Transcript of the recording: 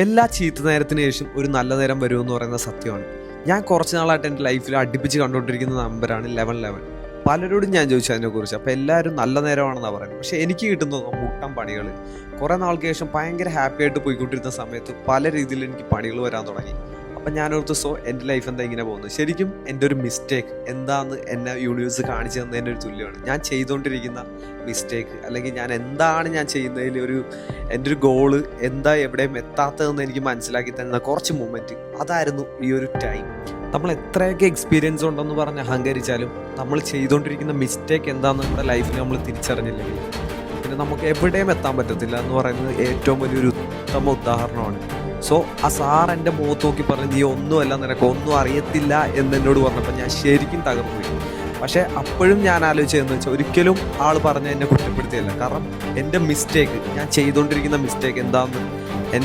എല്ലാ ചീത്ത നേരത്തിന് ശേഷം ഒരു നല്ല നേരം വരുമെന്ന് പറയുന്ന സത്യമാണ്. ഞാൻ കുറച്ച് നാളായിട്ട് എന്റെ ലൈഫിൽ അടുപ്പിച്ച് കണ്ടുകൊണ്ടിരിക്കുന്ന നമ്പറാണ് ലെവൻ ലെവൻ. പലരോടും ഞാൻ ചോദിച്ചു അതിനെക്കുറിച്ച്. അപ്പോൾ എല്ലാവരും നല്ല നേരമാണെന്നാണ് പറയുന്നത്. പക്ഷേ എനിക്ക് കിട്ടുന്നത് മുട്ടം പണികൾ. കുറേ നാൾക്ക് ശേഷം ഭയങ്കര ഹാപ്പി ആയിട്ട് പോയിക്കൊണ്ടിരുന്ന സമയത്ത് പല രീതിയിൽ എനിക്ക് പണികൾ വരാൻ തുടങ്ങി. അപ്പം ഓർത്തു സോ എന്റെ ലൈഫ് എന്താ ഇങ്ങനെ പോകുന്നത് ശരിക്കും എന്റെ ഒരു മിസ്റ്റേക്ക് എന്താന്ന് എന്നെ യൂണിവേഴ്സ് കാണിച്ചു തന്നതിന്റെ ഒരു തുല്യമാണ്. ഞാൻ ചെയ്തുകൊണ്ടിരിക്കുന്ന മിസ്റ്റേക്ക് അല്ലെങ്കിൽ ഞാൻ എന്താണ് ഞാൻ ചെയ്യുന്നതിൽ ഒരു എന്റെ ഒരു ഗോൾ എന്താ എവിടെയും എത്താത്തതെന്ന് എനിക്ക് മനസ്സിലാക്കി തന്ന കുറച്ച് മൂമെന്റ് അതായിരുന്നു ഈ ഒരു ടൈം നമ്മൾ എത്രയൊക്കെ എക്സ്പീരിയൻസ് ഉണ്ടെന്ന് പറഞ്ഞ് അഹങ്കരിച്ചാലും നമ്മൾ ചെയ്തുകൊണ്ടിരിക്കുന്ന മിസ്റ്റേക്ക് എന്താണെന്ന് നമ്മുടെ ലൈഫിൽ നമ്മൾ തിരിച്ചറിഞ്ഞില്ലെങ്കിൽ പിന്നെ നമുക്ക് എവിടെയും എത്താൻ പറ്റത്തില്ല എന്ന് പറയുന്നത് ഏറ്റവും വലിയൊരു ഉത്തമ ഉദാഹരണമാണ്. സോ ആ സാർ എന്റെ മുഖത്ത് നോക്കി പറഞ്ഞു നീ ഒന്നുമല്ല നിനക്ക് ഒന്നും അറിയത്തില്ല എന്ന് എന്നോട് പറഞ്ഞപ്പോൾ ഞാൻ ശരിക്കും തകർന്നു പോയി പക്ഷേ അപ്പോഴും ഞാൻ ആലോചിച്ചതെന്ന് വെച്ചാൽ ഒരിക്കലും ആൾ പറഞ്ഞ എന്നെ കുറ്റപ്പെടുത്തിയല്ല കാരണം എന്റെ മിസ്റ്റേക്ക് ഞാൻ ചെയ്തുകൊണ്ടിരിക്കുന്ന മിസ്റ്റേക്ക് എന്താണെന്ന്